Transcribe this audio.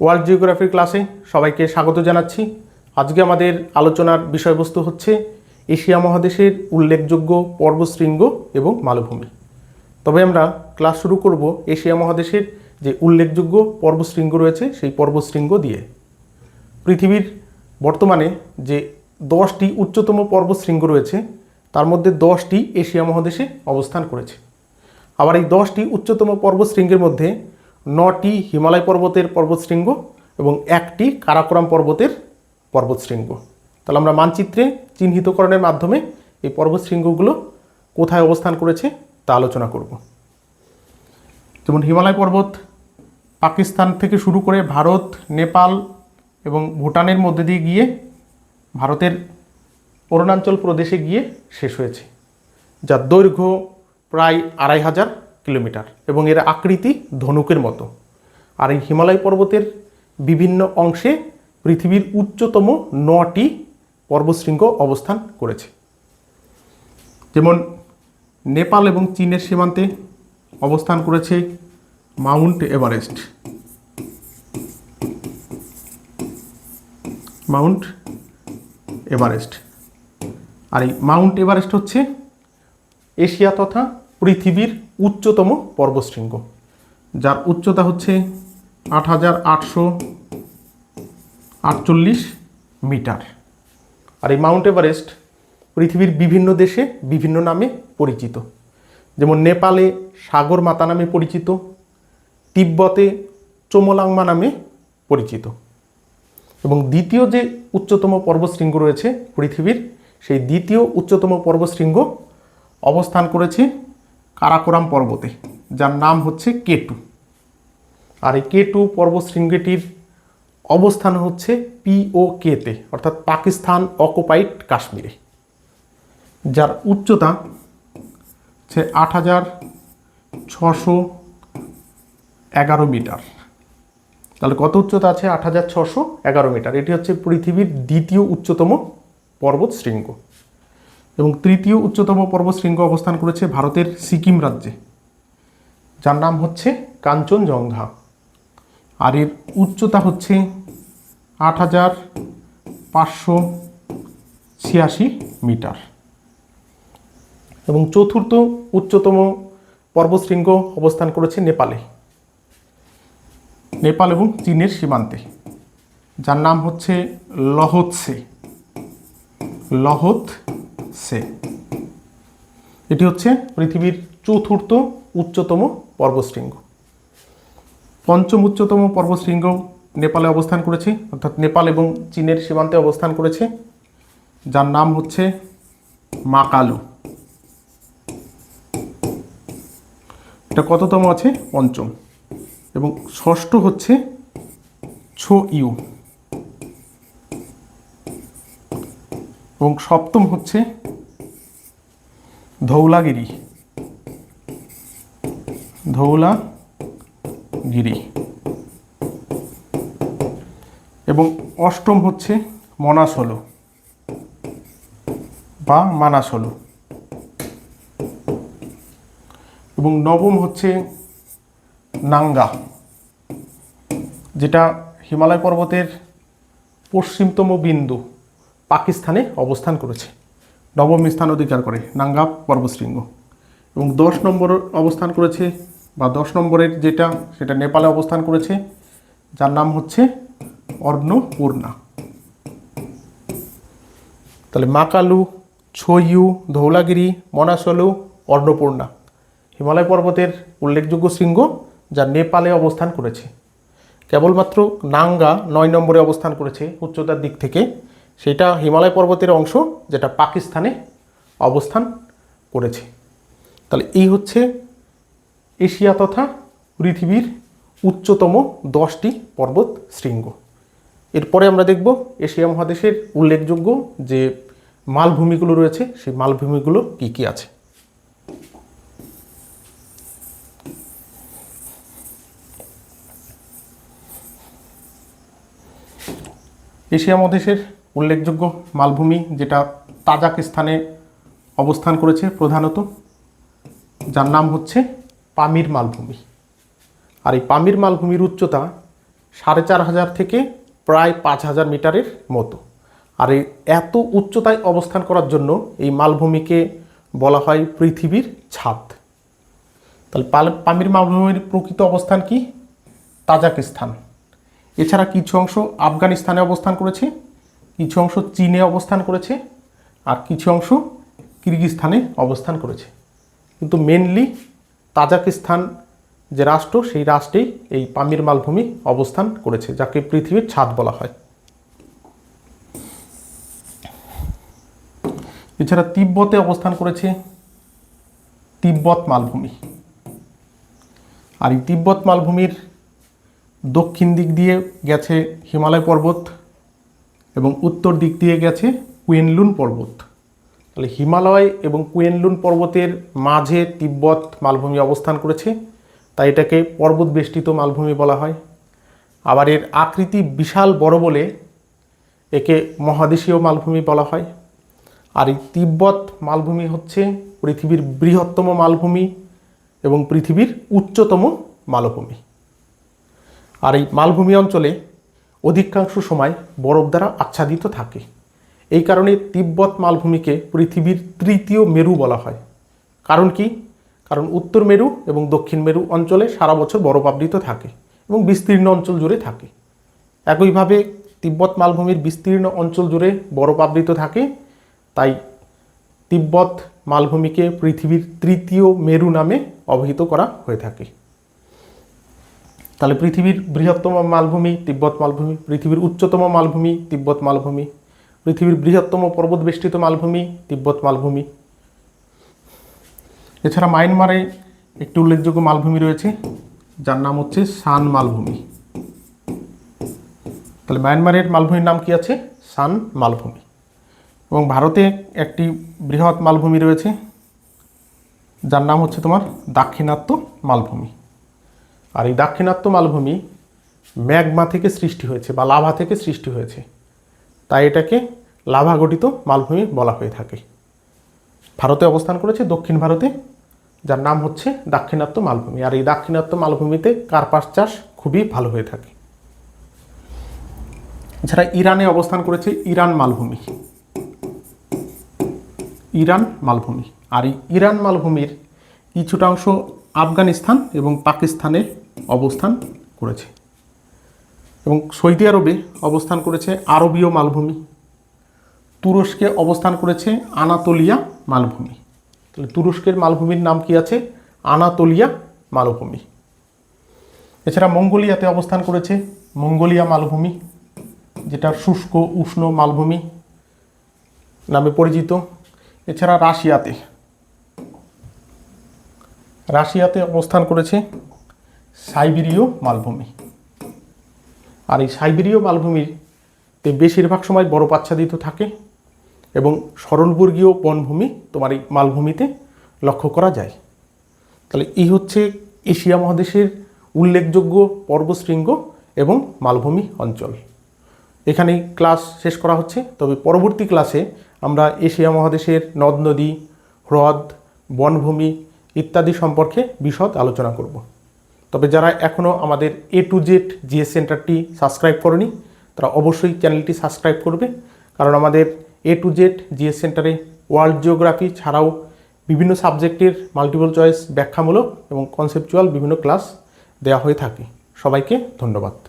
World geography ক্লাসে সবাইকে স্বাগত জানাচ্ছি। আজকে আমাদের আলোচনার বিষয়বস্তু হচ্ছে এশিয়া মহাদেশের উল্লেখযোগ্য পর্বশৃঙ্গ এবং মালভূমি। তবে আমরা ক্লাস শুরু করব এশিয়া মহাদেশের যে উল্লেখযোগ্য পর্বশৃঙ্গ রয়েছে সেই পর্বশৃঙ্গ দিয়ে। পৃথিবীর বর্তমানে যে দশটি উচ্চতম পর্বতশৃঙ্গ রয়েছে, তার মধ্যে দশটি এশিয়া মহাদেশে অবস্থান করেছে। আবার এই দশটি উচ্চতম পর্বশৃঙ্গের মধ্যে নটি হিমালয় পর্বতের পর্বতশৃঙ্গ এবং একটি কারাকোরাম পর্বতের পর্বতশৃঙ্গ। তাহলে আমরা মানচিত্রে চিহ্নিতকরণের মাধ্যমে এই পর্বতশৃঙ্গগুলো কোথায় অবস্থান করেছে তা আলোচনা করব। যেমন হিমালয় পর্বত পাকিস্তান থেকে শুরু করে ভারত, নেপাল এবং ভুটানের মধ্যে দিয়ে গিয়ে ভারতের অরুণাচল প্রদেশে গিয়ে শেষ হয়েছে, যার দৈর্ঘ্য প্রায় আড়াই হাজার কিলোমিটার এবং এর আকৃতি ধনুকের মতো। আর এই হিমালয় পর্বতের বিভিন্ন অংশে পৃথিবীর উচ্চতম নটি পর্বতশৃঙ্গ অবস্থান করেছে। যেমন নেপাল এবং চীনের সীমান্তে অবস্থান করেছে মাউন্ট এভারেস্ট। Mount Everest. আর এই মাউন্ট এভারেস্ট হচ্ছে এশিয়া তথা পৃথিবীর উচ্চতম পর্বশৃঙ্গ, যার উচ্চতা হচ্ছে আট হাজার আটশো আটচল্লিশ মিটার। আর এই মাউন্ট এভারেস্ট পৃথিবীর বিভিন্ন দেশে বিভিন্ন নামে পরিচিত। যেমন নেপালে সাগর মাতা নামে পরিচিত, তিব্বতে চোমলাংমা নামে পরিচিত। এবং দ্বিতীয় যে উচ্চতম পর্বশৃঙ্গ রয়েছে পৃথিবীর, সেই দ্বিতীয় উচ্চতম পর্বশৃঙ্গ অবস্থান করেছে কারাকোরাম পর্বতে, যার নাম হচ্ছে কেটু। আর এই কেটু পর্বতশৃঙ্গটির অবস্থান হচ্ছে পিও কেতে অর্থাৎ পাকিস্তান অকুপাইড কাশ্মীরে, যার উচ্চতা হচ্ছে আট হাজার ছশো এগারো মিটার। তাহলে কত উচ্চতা আছে? আট হাজার ছশো এগারো মিটার। এটি হচ্ছে পৃথিবীর দ্বিতীয় উচ্চতম পর্বত শৃঙ্গ এবং তৃতীয় উচ্চতম পর্বতশৃঙ্গ অবস্থান করেছে ভারতের সিকিম রাজ্যে। যার নাম হচ্ছে কাঞ্চনজঙ্ঘা। আর এর উচ্চতা হচ্ছে আট হাজার পাঁচশো ছিয়াশি মিটার। এবং চতুর্থ উচ্চতম পর্বতশৃঙ্গ অবস্থান করেছে নেপালে। নেপাল এবং চীনের সীমান্তে। যার নাম হচ্ছে লহৎসে। লহত সে এটি হচ্ছে পৃথিবীর চতুর্থ উচ্চতম পর্বতশৃঙ্গ। পঞ্চম উচ্চতম পর্বতশৃঙ্গ নেপালে অবস্থান করেছে, অর্থাৎ নেপাল এবং চীনের সীমান্তে অবস্থান করেছে। যার নাম হচ্ছে মাকালু এটা কততম আছে? পঞ্চম। এবং ষষ্ঠ হচ্ছে ছো ইউ। এবং সপ্তম হচ্ছে ধৌলাগিরি। ধৌলাগিরি। এবং অষ্টম হচ্ছে মনাসলো বা মানাসলো। এবং নবম হচ্ছে নাঙ্গা, যেটা হিমালয় পর্বতের পশ্চিমতম বিন্দু। পাকিস্তানে অবস্থান করেছে। নবম স্থান অধিকার করে নাঙ্গা পর্বতশৃঙ্গ এবং দশ নম্বর অবস্থান করেছে, বা দশ নম্বরের যেটা, সেটা নেপালে অবস্থান করেছে, যার নাম হচ্ছে অর্ণপূর্ণা। তাহলে মাকালু ছইউ ধৌলাগিরি, মনাসলু, অর্ণপূর্ণা। হিমালয় পর্বতের উল্লেখযোগ্য শৃঙ্গ, যা নেপালে অবস্থান করেছে। কেবলমাত্র নাঙ্গা নয় নম্বরে অবস্থান করেছে উচ্চতার দিক থেকে। সেটা হিমালয় পর্বতের অংশ যেটা পাকিস্তানে অবস্থান করেছে। তাহলে এই হচ্ছে এশিয়া তথা পৃথিবীর উচ্চতম দশটি পর্বত শৃঙ্গ। এরপরে আমরা দেখব এশিয়া মহাদেশের উল্লেখযোগ্য যে মালভূমিগুলো রয়েছে, সেই মালভূমিগুলো কী কী আছে। এশিয়া মহাদেশের উল্লেখযোগ্য মালভূমি যেটা তাজাকিস্তানে অবস্থান করেছে প্রধানত। যার নাম হচ্ছে পামির মালভূমি। আর এই পামির মালভূমির উচ্চতা সাড়ে চার হাজার থেকে প্রায় পাঁচ হাজার মিটারের মতো। আর এই এত উচ্চতায় অবস্থান করার জন্য এই মালভূমিকে বলা হয় পৃথিবীর ছাদ। তাহলে পামির মালভূমির প্রকৃত অবস্থান কি? তাজাকিস্তান। এছাড়া কিছু অংশ আফগানিস্তানে অবস্থান করেছে। কিছু অংশ চীনে অবস্থান করেছে আর কিছু অংশ কিরগিস্তানে অবস্থান করেছে। কিন্তু মেনলি তাজাকিস্তান যে রাষ্ট্র, সেই রাষ্ট্রেই এই পামির মালভূমি অবস্থান করেছে, যাকে পৃথিবীর ছাদ বলা হয়। এছাড়া তিব্বতে অবস্থান করেছে তিব্বত মালভূমি। আর এই তিব্বত মালভূমির দক্ষিণ দিক দিয়ে গেছে হিমালয় পর্বত। এবং উত্তর দিক দিয়ে গেছে কুয়েনলুন পর্বত। তাহলে হিমালয় এবং কুয়েনলুন পর্বতের মাঝে তিব্বত মালভূমি অবস্থান করেছে, তাই এটাকে পর্বত বেষ্টিত মালভূমি বলা হয়। আবার এর আকৃতি বিশাল বড় বলে একে মহাদেশীয় মালভূমি বলা হয়। আর এই তিব্বত মালভূমি হচ্ছে পৃথিবীর বৃহত্তম মালভূমি এবং পৃথিবীর উচ্চতম মালভূমি। আর এই মালভূমি অঞ্চলে অধিকাংশ সময় বরফ দ্বারা আচ্ছাদিত থাকে। এই কারণে তিব্বত মালভূমিকে পৃথিবীর তৃতীয় মেরু বলা হয়। কারণ কি? কারণ উত্তর মেরু এবং দক্ষিণ মেরু অঞ্চলে সারা বছর বরফ আবৃত থাকে এবং বিস্তীর্ণ অঞ্চল জুড়ে থাকে। একইভাবে তিব্বত মালভূমির বিস্তীর্ণ অঞ্চল জুড়ে বরফ আবৃত থাকে। তাই তিব্বত মালভূমিকে পৃথিবীর তৃতীয় মেরু নামে অভিহিত করা হয়ে থাকে। তাহলে পৃথিবীর বৃহত্তম মালভূমি তিব্বত মালভূমি, পৃথিবীর উচ্চতম মালভূমি তিব্বত মালভূমি, পৃথিবীর বৃহত্তম পর্বত বেষ্টিত মালভূমি তিব্বত মালভূমি। এছাড়া মায়ানমারে একটি উল্লেখযোগ্য মালভূমি রয়েছে, যার নাম হচ্ছে সান মালভূমি। তাহলে মায়ানমারের মালভূমির নাম কি আছে? সান মালভূমি। এবং ভারতে একটি বৃহৎ মালভূমি রয়েছে, যার নাম হচ্ছে তোমার দাক্ষিণাত্য মালভূমি। আর এই দাক্ষিণাত্য মালভূমি ম্যাগমা থেকে সৃষ্টি হয়েছে বা লাভা থেকে সৃষ্টি হয়েছে। তাই এটাকে লাভা গঠিত মালভূমি বলা হয়ে থাকে। ভারতে অবস্থান করেছে দক্ষিণ ভারতে, যার নাম হচ্ছে দাক্ষিণাত্য মালভূমি। আর এই দাক্ষিণাত্য মালভূমিতে কার্পাস চাষ খুবই ভালো হয়ে থাকে। এছাড়া ইরানে অবস্থান করেছে ইরান মালভূমি। ইরান মালভূমি। আর এই ইরান মালভূমির কিছুটা অংশ আফগানিস্তান এবং পাকিস্তানে অবস্থান করেছে। এবং সৌদি আরবে অবস্থান করেছে আরবীয় মালভূমি। তুরস্কে অবস্থান করেছে আনাতোলিয়া মালভূমি। তাহলে তুরস্কের মালভূমির নাম কি আছে? আনাতোলিয়া মালভূমি। এছাড়া মঙ্গোলিয়াতে অবস্থান করেছে মঙ্গোলিয়া মালভূমি, যেটা শুষ্ক, উষ্ণ মালভূমি নামে পরিচিত। এছাড়া রাশিয়াতে রাশিয়াতে অবস্থান করেছে সাইবেরীয় মালভূমি। আর এই সাইবেরীয় মালভূমিতে বেশিরভাগ সময় বরফ আচ্ছাদিত থাকে এবং সরলবর্গীয় বনভূমি তোমার এই মালভূমিতে লক্ষ্য করা যায়। তাহলে এই হচ্ছে এশিয়া মহাদেশের উল্লেখযোগ্য পর্বশৃঙ্গ এবং মালভূমি অঞ্চল। এখানে ক্লাস শেষ করা হচ্ছে। তবে পরবর্তী ক্লাসে আমরা এশিয়া মহাদেশের নদ, নদী, হ্রদ, বনভূমি ইত্যাদি সম্পর্কে বিশদ আলোচনা করব। তবে যারা এখনও আমাদের এ টু জেড জিএস সেন্টারটি সাবস্ক্রাইব করেনি, তারা অবশ্যই চ্যানেলটি সাবস্ক্রাইব করবে, কারণ আমাদের এ টু জেড জিএস সেন্টারে ওয়ার্ল্ড জিওগ্রাফি ছাড়াও বিভিন্ন সাবজেক্টের মাল্টিপল চয়েস ব্যাখ্যামূলক এবং কনসেপচুয়াল বিভিন্ন ক্লাস দেওয়া হয়ে থাকে। সবাইকে ধন্যবাদ।